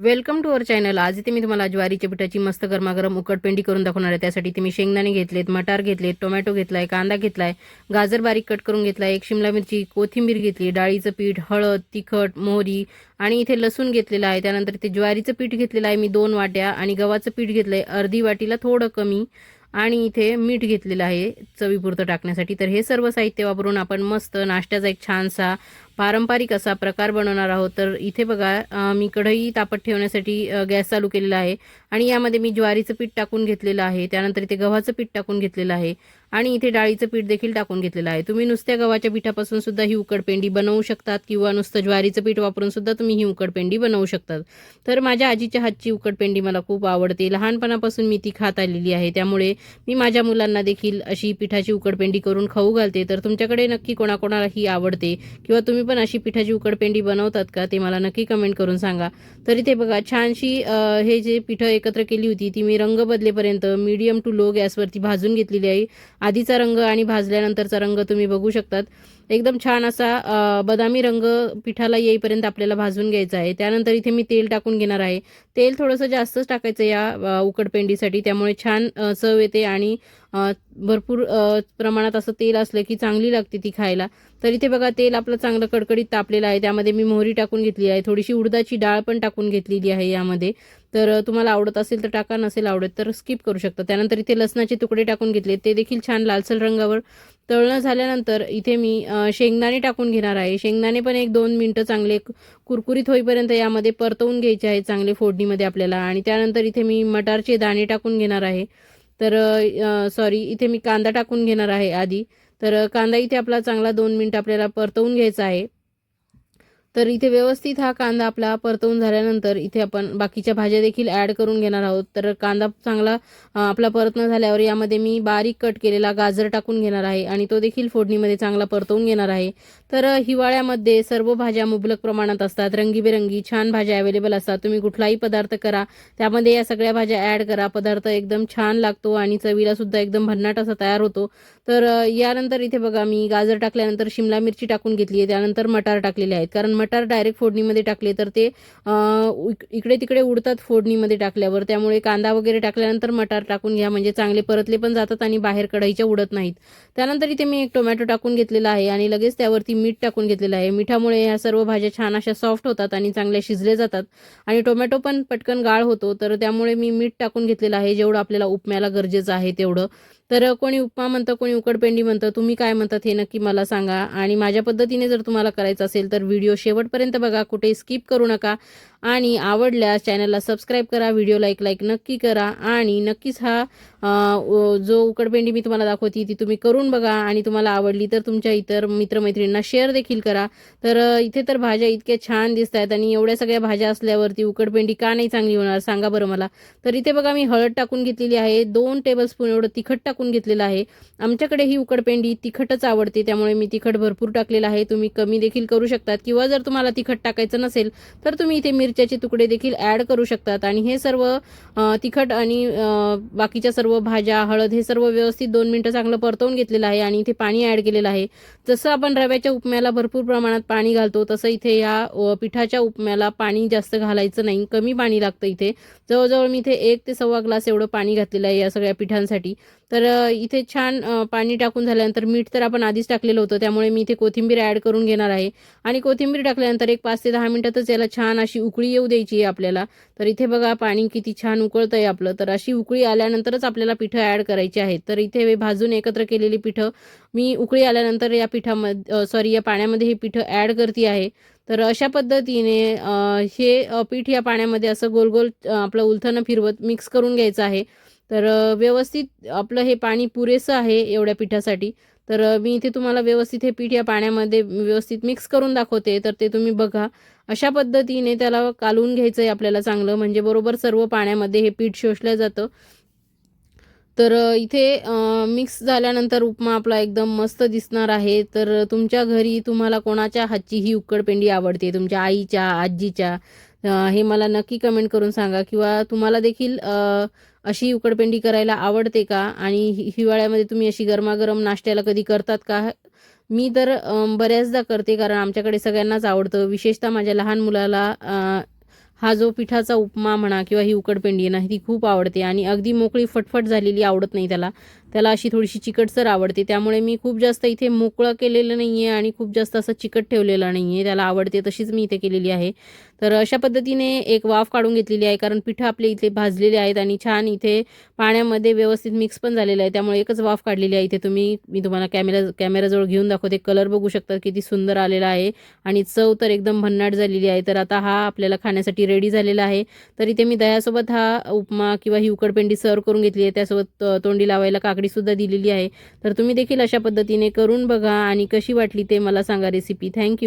Welcome to our channel. आज इथे मी तुम्हाला ज्वारीच्या पिठाची मस्त गरमागरम उकडपेंडी करून दाखवणार आहे. त्यासाठी तुम्ही मी शेंगदाणे घेतलेत मटार घेतलेत टोमॅटो घेतलाय कांदा घेतलाय गाजर बारीक कट करून घेतलाय एक शिमला मिरची कोथिंबीर घेतली डाळीचं पीठ हळद तिखट मोहरी आणि इथे लसूण घेतलेलं आहे. त्यानंतर इथे ज्वारीचं पीठ घेतलेलं आहे मी दोन वाट्या आणि गव्हाचं पीठ घेतलंय अर्धी वाटीला थोडं कमी आणि इथे मीठ घेतलेलं आहे चवीपुरतं टाकण्यासाठी. तर हे सर्व साहित्य वापरून आपण मस्त नाश्त्याचा एक छानसा पारंपरिक असा प्रकार बनवणार आहोत. तर इथे बघा मी कढई तापत ठेवण्यासाठी गॅस चालू केलेला आहे. आणि यामध्ये मी ज्वारीचं पीठ टाकून घेतलेलं आहे त्यानंतर इथे गव्हाचं पीठ टाकून घेतलेलं आहे आणि इथे डाळीचं पीठ देखील टाकून घेतलेलं आहे. तुम्ही नुसत्या गव्हाच्या पिठापासून सुद्धा ही उकडपेंडी बनवू शकतात किंवा नुसतं ज्वारीचं पीठ वापरून सुद्धा तुम्ही ही उकडपेंडी बनवू शकतात. तर माझ्या आजीच्या हातची उकडपेंडी मला खूप आवडते. लहानपणापासून मी ती खात आलेली आहे. त्यामुळे मी माझ्या मुलांना देखील अशी पिठाची उकडपेंडी करून खाऊ घालते. तर तुमच्याकडे नक्की कोणाकोणाला ही आवडते किंवा तुम्ही पण अशी पिठाची उकडपेंडी बनवतात का ते मला नक्की कमेंट करून सांगा. तर इथे बघा छानशी हे जे पिठं एकत्र केली होती. ती मी रंग बदलेपर्यंत मीडियम टू लो गॅसवरती भाजून घेतलेली आहे. आधीचा रंग आणि भाजल्यानंतरचा रंग तुम्ही बघू शकतात. एकदम छान असा बदामी रंग पिठाला येईपर्यंत आपल्याला भाजून घ्यायचा आहे. त्यानंतर इथे मी तेल टाकून घेणार आहे. तेल थोडंसं जास्तच टाकायचं या उकडपेंडीसाठी. त्यामुळे छान चव येते आणि भरपूर प्रमाणात असं तेल असलं की चांगली लागते ती खायला. तर इथे बघा तेल आपलं चांगलं कडकडीत तापलेलं आहे. त्यामध्ये मी मोहरी टाकून घेतली आहे. थोडीशी उडदाची डाळ पण टाकून घेतलेली आहे यामध्ये. तर तुम्हाला आवडत असेल तर टाका नसेल आवडत तर स्किप करू शकता. त्यानंतर इथे लसणाचे तुकडे टाकून घेतले. ते देखील छान लालसर रंगावर तळणं झाल्यानंतर इथे मी शेंगदाणे टाकून घेणार आहे. शेंगदाणे पण एक दोन मिनटं चांगले कुरकुरीत होईपर्यंत यामध्ये परतवून घ्यायचे आहे चांगले फोडणीमध्ये आपल्याला. आणि त्यानंतर इथे मी मटारचे दाणे टाकून घेणार आहे. तर सॉरी इथे मी कांदा टाकून घेणार आहे आधी. तर कांदा इथे आपला चांगला दोन मिनटं आपल्याला परतवून घ्यायचा आहे. तर इथे व्यवस्थित हा कांदा आपला परतवून झाल्यानंतर इथे आपण बाकीच्या भाज्या देखील ॲड करून घेणार आहोत. तर कांदा चांगला आपला परतणं झाल्यावर यामध्ये मी बारीक कट केलेला गाजर टाकून घेणार आहे आणि तो देखील फोडणीमध्ये चांगला परतवून घेणार आहे. तर हिवाळ्यामध्ये सर्व भाज्या मुबलक प्रमाणात असतात. रंगीबेरंगी छान भाज्या अवेलेबल असतात. तुम्ही कुठलाही पदार्थ करा. त्यामध्ये या सगळ्या भाज्या ॲड करा. पदार्थ एकदम छान लागतो आणि चवीला सुद्धा एकदम भन्नाट असा तयार होतो. तर यानंतर इथे बघा मी गाजर टाकल्यानंतर शिमला मिरची टाकून घेतली आहे. त्यानंतर मटार टाकलेले आहेत. कारण मटार डायरेक्ट फोडणीमध्ये टाकले तर ते इकडे तिकडे उडतात फोडणीमध्ये टाकल्यावर. त्यामुळे कांदा वगैरे टाकल्यानंतर मटार टाकून घ्या. म्हणजे चांगले परतले पण जातात आणि बाहेर कढईच्या उडत नाहीत. त्यानंतर इथे मी एक टोमॅटो टाकून घेतलेला आहे आणि लगेच त्यावरती मीठ टाकून घेतलेलं आहे. मिठामुळे ह्या सर्व भाज्या छान अशा सॉफ्ट होतात आणि चांगल्या शिजले जातात. आणि टोमॅटो पण पटकन गाळ होतो तर त्यामुळे मी मीठ टाकून घेतलेलं आहे. जेवढं आपल्याला उपम्याला गरजेचं आहे तेवढं. तर कोणी उपमा म्हणतं कोणी उकडपेंडी म्हणतं तुम्ही काय म्हणतात हे नक्की मला सांगा. आणि माझ्या पद्धतीने जर तुम्हाला करायचं असेल तर व्हिडिओ शेवटपर्यंत बघा कुठे स्किप करू नका. आणि आवडल्यास चॅनलला सबस्क्राईब करा व्हिडिओला एक लाईक नक्की करा. आणि नक्कीच हा जो उकडपेंडी मी तुम्हाला दाखवती ती तुम्ही करून बघा. आणि तुम्हाला आवडली तर तुमच्या इतर मित्रमैत्रिणींना शेअर देखील करा. तर इथे तर भाज्या इतक्या छान दिसत आहेत आणि एवढ्या सगळ्या भाज्या असल्यावरती उकडपेंडी का नाही चांगली होणार सांगा बरं मला. तर इथे बघा मी हळद टाकून घेतलेली आहे. दोन टेबलस्पून एवढं तिखट टाकून घेतलेलं आहे. आमच्याकडे ही उकडपेंडी तिखटच आवडते त्यामुळे मी तिखट भरपूर टाकलेलं आहे. तुम्ही कमी देखील करू शकतात. किंवा जर तुम्हाला तिखट टाकायचं नसेल तर तुम्ही इथे मिरच्याचे तुकडे देखील ॲड करू शकतात. आणि हे सर्व तिखट आणि बाकीच्या सर्व भाज्या हळद हे सर्व व्यवस्थित दोन मिनटं चांगलं परतवून घेतलेलं आहे आणि इथे पाणी ॲड केलेलं आहे. जसं आपण रव्याच्या उपम्याला भरपूर प्रमाणात पाणी घालतो तसं इथे या पिठाच्या उपम्याला पाणी जास्त घालायचं नाही. कमी पाणी लागतं इथे. जवळजवळ मी इथे एक ते सव्वा ग्लास एवढं पाणी घातलेलं आहे या सगळ्या पिठांसाठी. तर इथे छान पाणी टाकून झाल्यानंतर मीठ तर आपण आधीच टाकलेलं होतं त्यामुळे मी इथे कोथिंबीर ॲड करून घेणार आहे. आणि कोथिंबीर टाकल्यानंतर एक पाच ते दहा मिनिटातच याला छान अशी उकळी उकळी येऊ द्यायची आहे आपल्याला. तर इथे बघा पाणी किती छान उकळतं आहे आपलं. तर अशी उकळी आल्यानंतरच आपल्याला पिठं ॲड करायची आहेत. तर इथे हे भाजून एकत्र केलेली पिठं मी उकळी आल्यानंतर या पिठामध्ये सॉरी या पाण्यामध्ये हे पिठं ॲड करते आहे. तर अशा पद्धतीने हे पीठ या पाण्यामध्ये असं गोल गोल आपलं उलथनं फिरवत मिक्स करून घ्यायचं आहे. तर व्यवस्थित आपलं हे पाणी पुरेसं आहे एवढ्या पिठासाठी. तर मी इथे तुम्हाला व्यवस्थित हे पीठ या पाण्यामध्ये व्यवस्थित मिक्स करून दाखवते तर ते तुम्ही बघा. अशा पद्धतीने त्याला कालवून घ्यायचं आहे आपल्याला चांगलं म्हणजे बरोबर सर्व पाण्यामध्ये हे पीठ शोषलं जातं. तर इथे मिक्स झाल्यानंतर उपमा आपला एकदम मस्त दिसणार आहे. तर तुमच्या घरी तुम्हाला कोणाच्या हातची ही उकडपेंडी आवडते? तुमच्या आईच्या आजीच्या? हे मला नक्की कमेंट करून सांगा किंवा तुम्हाला देखील अशी उकडपेंडी करायला आवडते का? आणि हिवाळ्यामध्ये तुम्ही अशी गरमागरम नाश्त्याला कधी करतात का? मी तर बऱ्याचदा करते कारण आमच्याकडे सगळ्यांनाच आवडतं. विशेषतः माझ्या लहान मुलाला हा जो पिठाचा उपमा म्हणा किंवा ही उकडपेंडी आहे ना ती खूप आवडते. आणि अगदी मोकळी फटफट झालेली आवडत नाही त्याला. त्याला अशी थोडीशी चिकटसर आवडते. त्यामुळे मी खूप जास्त इथे मोकळं केलेलं नाही आहे आणि खूप जास्त असं चिकट ठेवलेलं नाही आहे त्याला आवडते तशीच मी इथे केलेली आहे. तर अशा पद्धतीने एक वाफ काढून घेतलेली आहे कारण पिठं आपले इथे भाजलेले आहेत आणि छान इथे पाण्यामध्ये व्यवस्थित मिक्स पण झालेलं आहे. त्यामुळे एकच वाफ काढलेली आहे इथे तुम्ही. मी तुम्हाला कॅमेरा कॅमेराजवळ घेऊन दाखवते. कलर बघू शकता किती सुंदर आलेला आहे आणि चव तर एकदम भन्नाट झालेली आहे. तर आता हा आपल्याला खाण्यासाठी रेडी झालेला आहे. तर इथे मी दह्यासोबत हा उपमा किंवा ही उकडपेंडी सर्व करून घेतली आहे. त्यासोबत तोंडी लावायला काकडीसुद्धा दिलेली आहे. तर तुम्ही देखील अशा पद्धतीने करून बघा आणि कशी वाटली ते मला सांगा रेसिपी थँक्यू